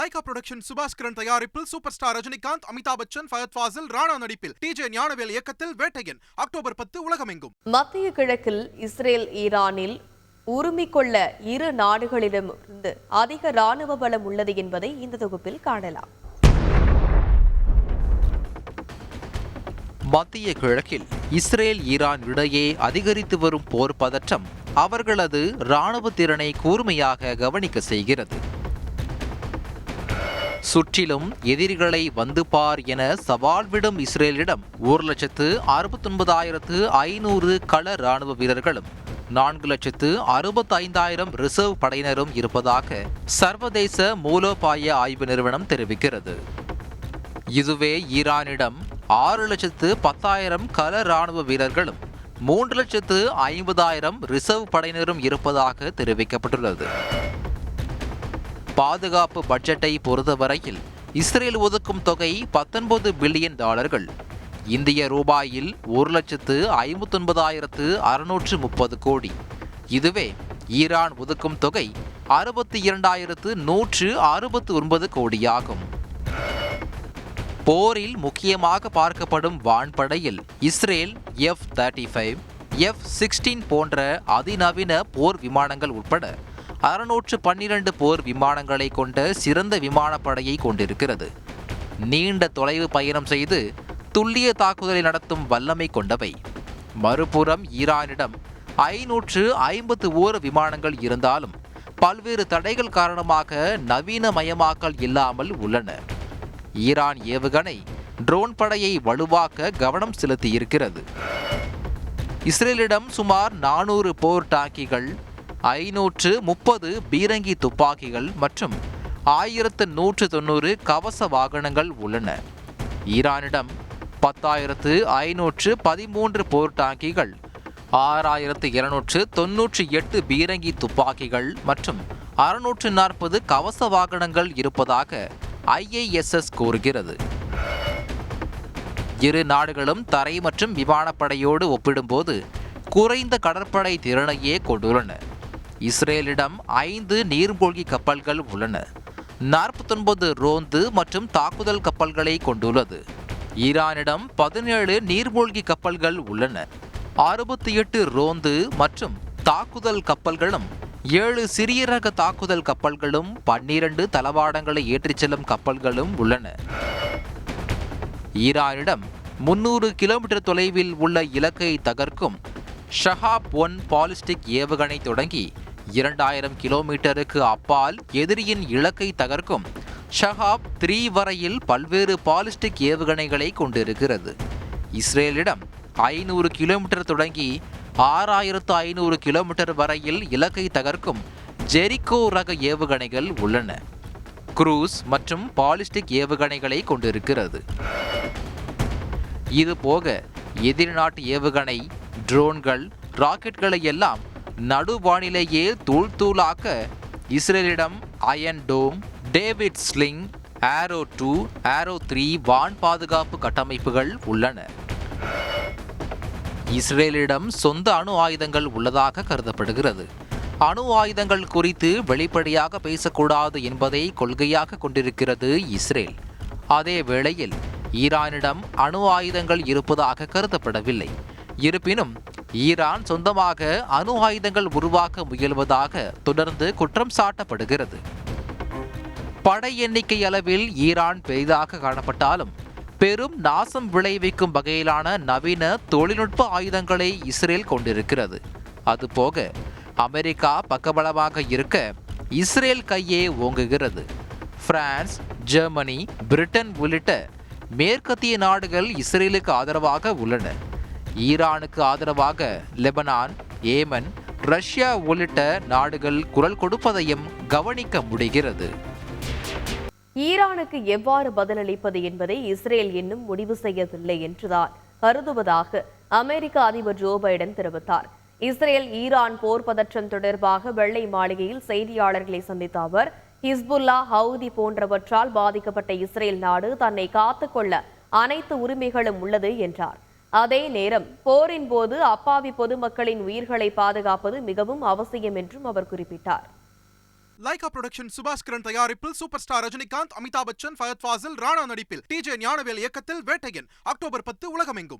Lyca production சுபாஷ் கிரண் தயாரிப்பில் super star Rajinikanth Amitabh Bachchan Fahadh Faasil Rana நடிப்பில் டிஜே ஞானவேல் இயக்கத்தில் வேட்டையன் அக்டோபர் பத்து உலகமெங்கும். மத்திய கிழக்கில் இஸ்ரேல் ஈரானில் உரிமை கொள்ள இரு நாடுகளிடமிருந்து அதிக ராணுவ பலம் உள்ளது என்பதை இந்த தொகுப்பில் காணலாம். மத்திய கிழக்கில் இஸ்ரேல் ஈரான் இடையே அதிகரித்து வரும் போர் பதற்றம் அவர்களது இராணுவ திறனை கூர்மையாக கவனிக்க செய்கிறது. சுற்றிலும் எதிரிகளை வந்து பார் என சவால் விடும் இஸ்ரேலிடம் ஒரு லட்சத்து அறுபத்தொன்பதாயிரத்து ஐநூறு கள ராணுவ வீரர்களும் நான்கு லட்சத்து அறுபத்தைந்தாயிரம் ரிசர்வ் படையினரும் இருப்பதாக சர்வதேச மூலோபாய ஆய்வு நிறுவனம் தெரிவிக்கிறது. இதுவே ஈரானிடம் ஆறு லட்சத்து பத்தாயிரம் கள ராணுவ வீரர்களும் மூன்று லட்சத்து ஐம்பதாயிரம் ரிசர்வ் படையினரும் இருப்பதாக தெரிவிக்கப்பட்டுள்ளது. பாதுகாப்பு பட்ஜெட்டை பொறுத்தவரையில் இஸ்ரேல் ஒதுக்கும் தொகை பத்தொன்பது பில்லியன் டாலர்கள். இந்திய ரூபாயில் ஒரு லட்சத்து ஐம்பத்தொன்பதாயிரத்து அறுநூற்று முப்பது கோடி. இதுவே ஈரான் ஒதுக்கும் தொகை அறுபத்தி இரண்டாயிரத்து நூற்று அறுபத்து ஒன்பது கோடியாகும். போரில் முக்கியமாக பார்க்கப்படும் வான்படையில் Israel F thirty five F sixteen போன்ற அதிநவீன போர் விமானங்கள் உட்பட அறுநூற்று பன்னிரண்டு போர் விமானங்களை கொண்ட சிறந்த விமானப்படையை கொண்டிருக்கிறது. நீண்ட தொலைவு பயணம் செய்து துல்லிய தாக்குதலை நடத்தும் வல்லமை கொண்டவை. மறுபுறம் ஈரானிடம் ஐநூற்று ஐம்பத்து ஓரு விமானங்கள் இருந்தாலும் பல்வேறு தடைகள் காரணமாக நவீனமயமாக்கல் இல்லாமல் உள்ளன. ஈரான் ஏவுகணை ட்ரோன் படையை வலுவாக்க கவனம் செலுத்தியிருக்கிறது. இஸ்ரேலிடம் சுமார் நானூறு போர் டாங்கிகள் ஐநூற்று முப்பது பீரங்கி துப்பாக்கிகள் மற்றும் ஆயிரத்து நூற்று தொண்ணூறு கவச வாகனங்கள் உள்ளன. ஈரானிடம் பத்தாயிரத்து ஐநூற்று பதிமூன்று போர் டாங்கிகள் ஆறாயிரத்து இருநூற்று தொன்னூற்றி எட்டு பீரங்கி துப்பாக்கிகள் மற்றும் அறுநூற்று நாற்பது கவச வாகனங்கள் இருப்பதாக ஐஏஎஸ்எஸ் கூறுகிறது. இரு நாடுகளும் தரை மற்றும் விமானப்படையோடு ஒப்பிடும்போது குறைந்த கடற்படை திறனையே கொண்டுள்ளன. இஸ்ரேலிடம் ஐந்து நீர்மூழ்கி கப்பல்கள் உள்ளன. நாற்பத்தொன்பது ரோந்து மற்றும் தாக்குதல் கப்பல்களை கொண்டுள்ளது. ஈரானிடம் பதினேழு நீர்மூழ்கி கப்பல்கள் உள்ளன. அறுபத்தி எட்டு ரோந்து மற்றும் தாக்குதல் கப்பல்களும் ஏழு சிறிய ரக தாக்குதல் கப்பல்களும் பன்னிரண்டு தளவாடங்களை ஏற்றிச் செல்லும் கப்பல்களும் உள்ளன. ஈரானிடம் முன்னூறு கிலோமீட்டர் தொலைவில் உள்ள இலக்கை தகர்க்கும் ஷஹாப் ஒன் பாலிஸ்டிக் ஏவுகணை தொடங்கி இரண்டாயிரம் கிலோமீட்டருக்கு அப்பால் எதிரியின் இலக்கை தகர்க்கும். ஷஹாப் த்ரீ வரையில் பல்வேறு பாலிஸ்டிக் ஏவுகணைகளை கொண்டிருக்கிறது. இஸ்ரேலிடம் ஐநூறு கிலோமீட்டர் தொடங்கி ஆறாயிரத்து ஐநூறு கிலோமீட்டர் வரையில் இலக்கை தகர்க்கும் ஜெரிகோ ரக ஏவுகணைகள் உள்ளன. குரூஸ் மற்றும் பாலிஸ்டிக் ஏவுகணைகளை கொண்டிருக்கிறது. இது போக எதிரி நாட்டு ஏவுகணை ட்ரோன்கள் ராக்கெட்களை எல்லாம் நடுவானிலேயே தூள் தூளாக்க இஸ்ரேலிடம் iron dome David sling arrow two arrow three வான் பாதுகாப்பு கட்டமைப்புகள் உள்ளன. இஸ்ரேலிடம் சொந்த அணு ஆயுதங்கள் உள்ளதாக கருதப்படுகிறது. அணு ஆயுதங்கள் குறித்து வெளிப்படையாக பேசக்கூடாது என்பதை கொள்கையாக கொண்டிருக்கிறது இஸ்ரேல். அதே வேளையில் ஈரானிடம் அணு ஆயுதங்கள் இருப்பதாக கருதப்படவில்லை. இருப்பினும் ஈரான் சொந்தமாக அணு ஆயுதங்கள் உருவாக்க முயல்வதாக தொடர்ந்து குற்றம் சாட்டப்படுகிறது. படை எண்ணிக்கை அளவில் ஈரான் பெரிதாக காணப்பட்டாலும் பெரும் நாசம் விளைவிக்கும் வகையிலான நவீன தொழில்நுட்ப ஆயுதங்களை இஸ்ரேல் கொண்டிருக்கிறது. அதுபோக அமெரிக்கா பக்கபலமாக இருக்க இஸ்ரேல் கையே ஓங்குகிறது. பிரான்ஸ் ஜெர்மனி பிரிட்டன் உள்ளிட்ட மேற்கத்திய நாடுகள் இஸ்ரேலுக்கு ஆதரவாக உள்ளன. ஈரானுக்கு ஆதரவாக லெபனான் ஏமன் ரஷ்யா உள்ளிட்ட நாடுகள் குரல் கொடுப்பதையும் கவனிக்க முடிகிறது. ஈரானுக்கு எவ்வாறு பதிலளிப்பது என்பதை இஸ்ரேல் இன்னும் முடிவு செய்யவில்லை என்றுதான் கருதுவதாக அமெரிக்க அதிபர் ஜோ பைடன் தெரிவித்தார். இஸ்ரேல் ஈரான் போர் பதற்றம் தொடர்பாக வெள்ளை மாளிகையில் செய்தியாளர்களை சந்தித்த அவர் ஹிஸ்புல்லா ஹவுதி போன்றவற்றால் பாதிக்கப்பட்ட இஸ்ரேல் நாடு தன்னை காத்துக்கொள்ள அனைத்து உரிமைகளும் உள்ளது என்றார். அதே நேரம் போரின் போது அப்பாவி பொதுமக்களின் உயிர்களை பாதுகாப்பது மிகவும் அவசியம் என்றும் அவர் குறிப்பிட்டார். லைகா புரொடக்ஷன் சுபாஸ்கரன் தயாரிப்பில் சூப்பர் ஸ்டார் ரஜினிகாந்த் அமிதாப் பச்சன் ஃபயத் ஃபாசில் ராணா நடிப்பில் டிஜே ஞானவேல் இயக்கத்தில் வேட்டையன். அக்டோபர் பத்து உலகமெங்கும்.